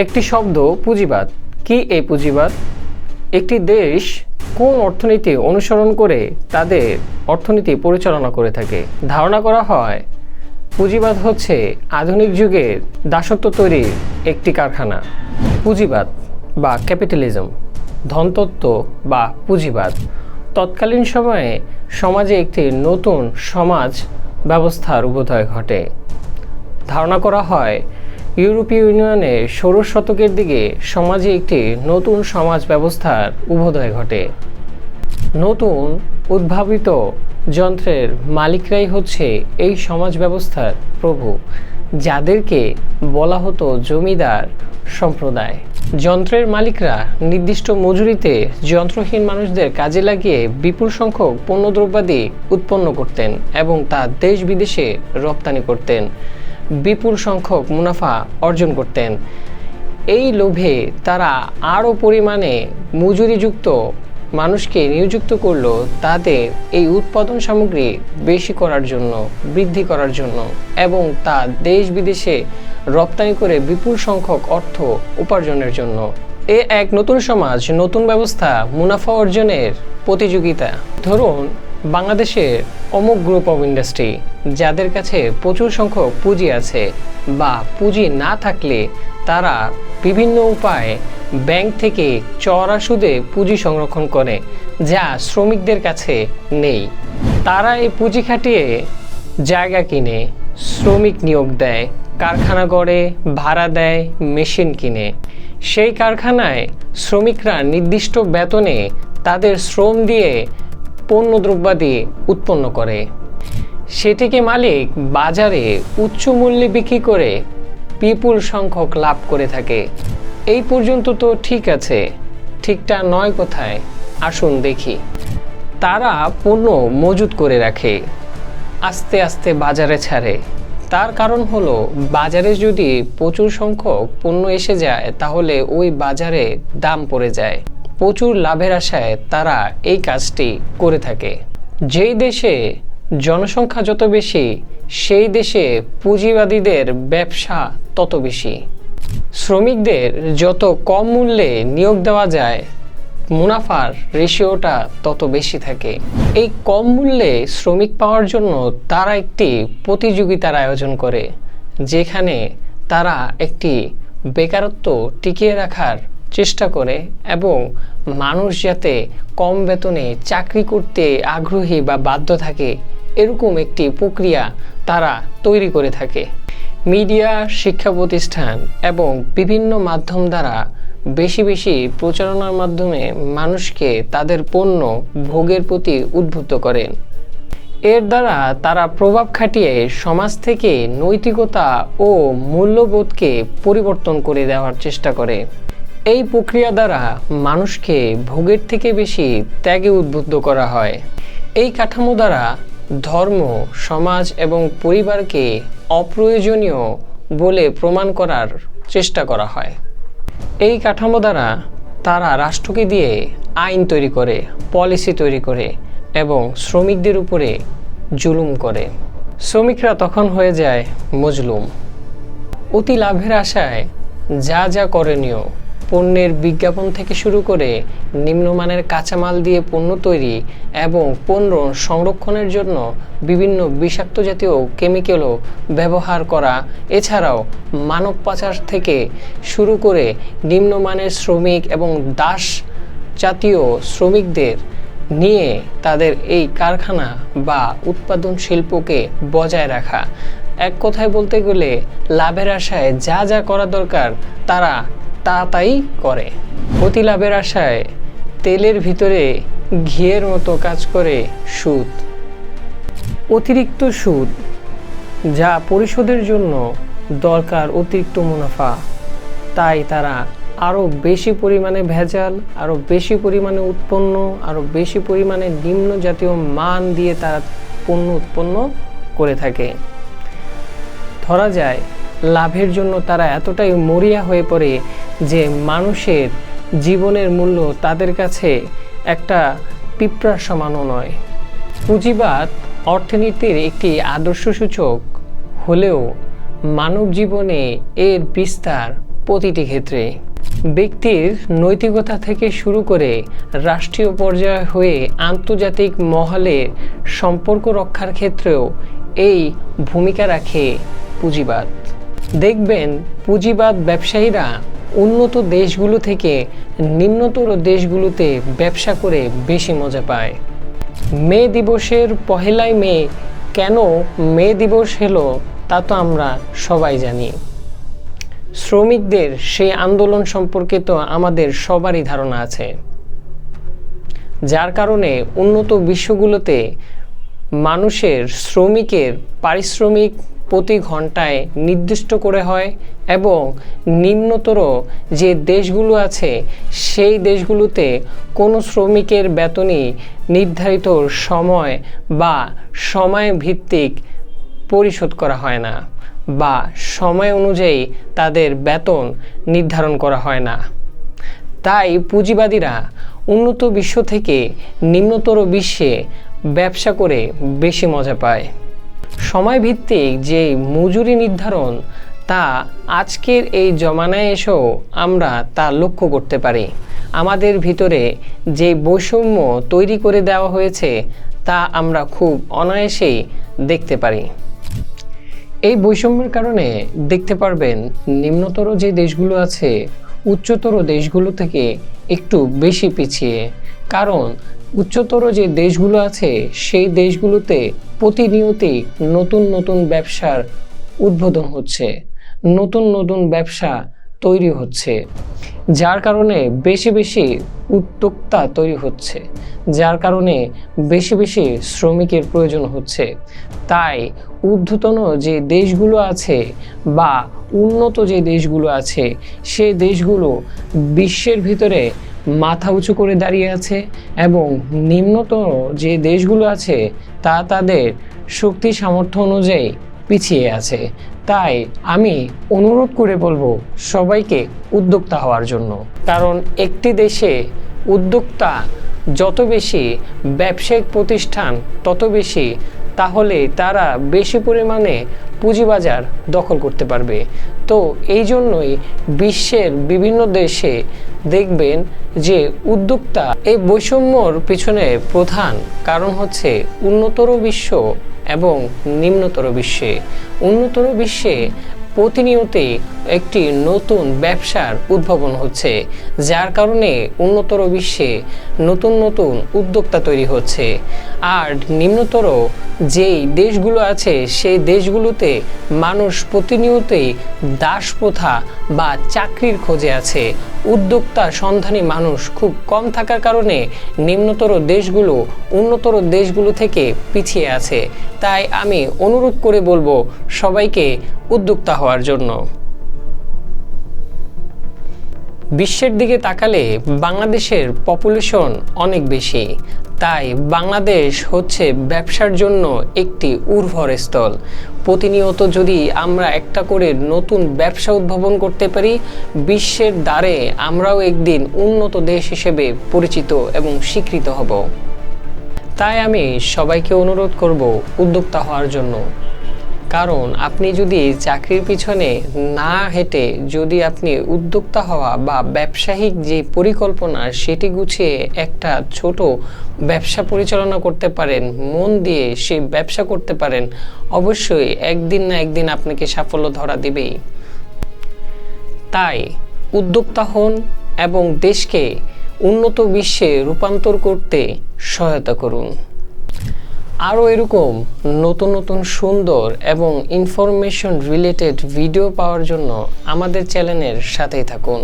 একটি শব্দ পুঁজিবাদ। কি এই পুঁজিবাদ? একটি দেশ কোন অর্থনীতি অনুসরণ করে তাদের অর্থনীতি পরিচালনা করে থাকে? ধারণা করা হয়, পুঁজিবাদ হচ্ছে আধুনিক যুগের দাসত্ব তৈরির একটি কারখানা। পুঁজিবাদ বা ক্যাপিটালিজম, ধনতত্ত্ব বা পুঁজিবাদ। তৎকালীন সময়ে সমাজে একটি নতুন সমাজ ব্যবস্থার উবোধয় ঘটে। ধারণা করা হয় ইউরোপীয় ইউনিয়নের ষোড়শ শতকের দিকে সমাজে একটি নতুন সমাজ ব্যবস্থার উবোধয় ঘটে। নতুন, উদ্ভাবিত যন্ত্রের মালিকরাই হচ্ছে এই সমাজ ব্যবস্থার প্রভু, যাদেরকে বলা হতো জমিদার সম্প্রদায়। যন্ত্রের মালিকরা নির্দিষ্ট মজুরিতে যন্ত্রহীন মানুষদের কাজে লাগিয়ে বিপুল সংখ্যক পণ্যদ্রব্যাদি উৎপন্ন করতেন এবং তা দেশ বিদেশে রপ্তানি করতেন। বিপুল সংখ্যক মুনাফা অর্জন করতেন। এই লোভে তারা আরও পরিমাণে মজুরিযুক্ত মানুষকে নিয়োযুক্ত করল তাদের এই উৎপাদন সামগ্রী বেশি করার জন্য, বৃদ্ধি করার জন্য এবং তা দেশ বিদেশে রপ্তানি করে বিপুল সংখ্যক অর্থ উপার্জনের জন্য। এ এক নতুন সমাজ, নতুন ব্যবস্থা, মুনাফা অর্জনের প্রতিযোগিতা। ধরুন বাংলাদেশের অমুক গ্রুপ অফ ইন্ডাস্ট্রি যাদের কাছে প্রচুর সংখ্যক পুঁজি আছে বা পুঁজি না থাকলে তারা বিভিন্ন উপায়ে ব্যাংক থেকে চড়া সুদে পুঁজি সংরক্ষণ করে, যা শ্রমিকদের কাছে নেই। তারা এই পুঁজি খাটিয়ে জায়গা কিনে, শ্রমিক নিয়োগ দেয়, কারখানা গড়ে, ভাড়া দেয়, মেশিন কিনে। সেই কারখানায় শ্রমিকরা নির্দিষ্ট বেতনে তাদের শ্রম দিয়ে পণ্য দ্রব্যাদি উৎপন্ন করে। সেটিকে মালিক বাজারে উচ্চ মূল্যে বিক্রি করে বিপুল সংখ্যক লাভ করে থাকে। এই পর্যন্ত তো ঠিক আছে, ঠিকটা নয় কোথায়? আসুন দেখি। তারা পণ্য মজুত করে রাখে, আস্তে আস্তে বাজারে ছাড়ে। তার কারণ হলো, বাজারে যদি প্রচুর সংখ্যক পণ্য এসে যায়, তাহলে ওই বাজারে দাম পড়ে যায়। প্রচুর লাভের আশায় তারা এই কাজটি করে থাকে। যেই দেশে জনসংখ্যা যত বেশি, সেই দেশে পুঁজিবাদীদের ব্যবসা তত বেশি। শ্রমিকদের যত কম মূল্যে নিয়োগ দেওয়া যায়, মুনাফার রেশিওটা তত বেশি থাকে। এই কম মূল্যে শ্রমিক পাওয়ার জন্য তারা একটি প্রতিযোগিতার আয়োজন করে, যেখানে তারা একটি বেকারত্ব টিকিয়ে রাখার চেষ্টা করে এবং মানুষ যাতে কম বেতনে চাকরি করতে আগ্রহী বা বাধ্য থাকে, এরকম একটি প্রক্রিয়া তারা তৈরি করে থাকে। মিডিয়া, শিক্ষা প্রতিষ্ঠান এবং বিভিন্ন মাধ্যম দ্বারা বেশি বেশি প্রচারণার মাধ্যমে মানুষকে তাদের পণ্য ভোগের প্রতি উদ্বুদ্ধ করেন। এর দ্বারা তারা প্রভাব খাটিয়ে সমাজ থেকে নৈতিকতা ও মূল্যবোধকে পরিবর্তন করে দেওয়ার চেষ্টা করে। এই প্রক্রিয়া দ্বারা মানুষকে ভোগের থেকে বেশি ত্যাগে উদ্বুদ্ধ করা হয়। এই কাঠামো দ্বারা ধর্ম, সমাজ এবং পরিবারকে অপ্রয়োজনীয় বলে প্রমাণ করার চেষ্টা করা হয়। এই কাঠামো দ্বারা তারা রাষ্ট্রকে দিয়ে আইন তৈরি করে, পলিসি তৈরি করে এবং শ্রমিকদের উপরে জুলুম করে। শ্রমিকরা তখন হয়ে যায় মজলুম। অতি লাভের আশায় যা যা করণীয় পণ্যের বিজ্ঞাপন থেকে শুরু করে নিম্নমানের কাঁচামাল দিয়ে পণ্য তৈরি এবং পণ্য সংরক্ষণের জন্য বিভিন্ন বিষাক্ত জাতীয় কেমিক্যালও ব্যবহার করা। এছাড়াও মানব পাচার থেকে শুরু করে নিম্নমানের শ্রমিক এবং দাস জাতীয় শ্রমিকদের নিয়ে তাদের এই কারখানা বা উৎপাদন শিল্পকে বজায় রাখা। এক কথায় বলতে গেলে, লাভের আশায় যা যা করা দরকার, তারা তা তাই করে। অতি লাভের আশায় তেলের ভিতরে ঘিয়ের মতো কাজ করে সুদ। অতিরিক্ত সুদ যা পরিশোধের জন্য দরকার অতিরিক্ত মুনাফা, তাই তারা আরও বেশি পরিমাণে ভেজাল আরও বেশি পরিমাণে উৎপন্ন আরও বেশি পরিমাণে নিম্ন জাতীয় মান দিয়ে তারা পণ্য উৎপন্ন করে থাকে। ধরা যায়, লাভের জন্য তারা এতটাই মরিয়া হয়ে পড়ে যে মানুষের জীবনের মূল্য তাদের কাছে একটা পিঁপড়ার সমানও নয়। পুঁজিবাদ অর্থনীতির একটি আদর্শ সূচক হলেও মানব জীবনে এর বিস্তার প্রতিটি ক্ষেত্রে। ব্যক্তির নৈতিকতা থেকে শুরু করে রাষ্ট্রীয় পর্যায়ে হয়ে আন্তর্জাতিক মহলের সম্পর্ক রক্ষার ক্ষেত্রেও এই ভূমিকা রাখে পুঁজিবাদ। দেখবেন পুঁজিবাদ ব্যবসায়ীরা উন্নত দেশগুলো থেকে নিম্নতর দেশগুলোতে ব্যবসা করে বেশি মজা পায়। মে দিবসের পহেলাই মে কেন মে দিবস হলো তা তো আমরা সবাই জানি। শ্রমিকদের সেই আন্দোলন সম্পর্কে তো আমাদের সবারই ধারণা আছে। যার কারণে উন্নত বিশ্বগুলোতে মানুষের, শ্রমিকের, পারিশ্রমিক প্রতি ঘন্টায় নির্দিষ্ট করে হয় এবং নিম্নতর যে দেশগুলো আছে, সেই দেশগুলোতে কোনো শ্রমিকের বেতনই নির্ধারিত সময় বা সময় ভিত্তিক পরিশোধ করা হয় না বা সময় অনুযায়ী তাদের বেতন নির্ধারণ করা হয় না। তাই পুঁজিবাদীরা উন্নত বিশ্ব থেকে নিম্নতর বিশ্বে ব্যবসা করে বেশি মজা পায়। সময় ভিত্তিক যে মজুরি নির্ধারণ, তা আজকের এই জমানায় এসেও আমরা তা লক্ষ্য করতে পারি। আমাদের ভিতরে যে বৈষম্য তৈরি করে দেওয়া হয়েছে, তা আমরা খুব অনায়াসেই দেখতে পারি। এই বৈষম্যের কারণে দেখতে পারবেন, নিম্নতর যে দেশগুলো আছে, উচ্চতর দেশগুলো থেকে একটু বেশি পিছিয়ে। কারণ, উচ্চতর যে দেশগুলো আছে, সেই দেশগুলোতে প্রতিনিয়তই নতুন নতুন ব্যবসার উদ্বোধন হচ্ছে, নতুন নতুন ব্যবসা তৈরি হচ্ছে, যার কারণে বেশি বেশি উদ্যোক্তা তৈরি হচ্ছে, যার কারণে বেশি বেশি শ্রমিকের প্রয়োজন হচ্ছে। তাই ঊর্ধ্বতন যে দেশগুলো আছে বা উন্নত যে দেশগুলো আছে সেই দেশগুলো বিশ্বের ভিতরে মাথা উঁচু করে দাঁড়িয়ে আছে এবং নিম্নতর যে দেশগুলো আছে, তা তাদের শক্তি সামর্থ্য অনুযায়ী পিছিয়ে আছে। তাই আমি অনুরোধ করে বলব সবাইকে উদ্যোক্তা হওয়ার জন্য। কারণ একটি দেশে উদ্যোক্তা যত বেশি ব্যবসায়িক প্রতিষ্ঠান, তত বেশি তাহলে তারা বেশি পরিমাণে পুঁজিবাজার দখল করতে পারবে। তো এই জন্যই বিশ্বের বিভিন্ন দেশে দেখবেন যে উদ্যোক্তা এই বৈষম্যর পিছনে প্রধান কারণ হচ্ছে উন্নতর বিশ্ব এবং নিম্নতর বিশ্বে। উন্নতর বিশ্বে প্রতিনিয়তই একটি নতুন ব্যবসার উদ্ভাবন হচ্ছে, যার কারণে উন্নতর বিশ্বে নতুন নতুন উদ্যোক্তা তৈরি হচ্ছে। আর নিম্নতর যেই দেশগুলো আছে, সেই দেশগুলোতে মানুষ প্রতিনিয়তই দাস প্রথা বা চাকরির খোঁজে আছে। উদ্যোক্তা সন্ধানী মানুষ খুব কম থাকার কারণে নিম্নতর দেশগুলো উন্নতর দেশগুলো থেকে পিছিয়ে আছে। তাই আমি অনুরোধ করে বলব সবাইকে উদ্যোক্তা হওয়ার জন্য। বিশ্বের দিকে তাকালে বাংলাদেশের পপুলেশন অনেক বেশি। তাই বাংলাদেশ হচ্ছে ব্যবসার জন্য একটি উর্বর স্থল। প্রতিনিয়ত যদি আমরা একটা করে নতুন ব্যবসা উদ্ভাবন করতে পারি, বিশ্বের দ্বারে আমরাও একদিন উন্নত দেশ হিসেবে পরিচিত এবং স্বীকৃত হব। তাই আমি সবাইকে অনুরোধ করব উদ্যোক্তা হওয়ার জন্য। কারণ আপনি যদি চাকরির পিছনে না হেঁটে যদি আপনি উদ্যোক্তা হওয়া বা ব্যবসায়িক যে পরিকল্পনা সেটি গুছিয়ে একটা ছোট ব্যবসা পরিচালনা করতে পারেন, মন দিয়ে সেই ব্যবসা করতে পারেন, অবশ্যই একদিন না একদিন আপনাকে সাফল্য ধরা দিবেই। তাই উদ্যোক্তা হন এবং দেশকে উন্নত বিশ্বে রূপান্তর করতে সহায়তা করুন। আরও এরকম নতুন নতুন সুন্দর এবং ইনফরমেশন রিলেটেড ভিডিও পাওয়ার জন্য আমাদের চ্যানেলের সাথেই থাকুন।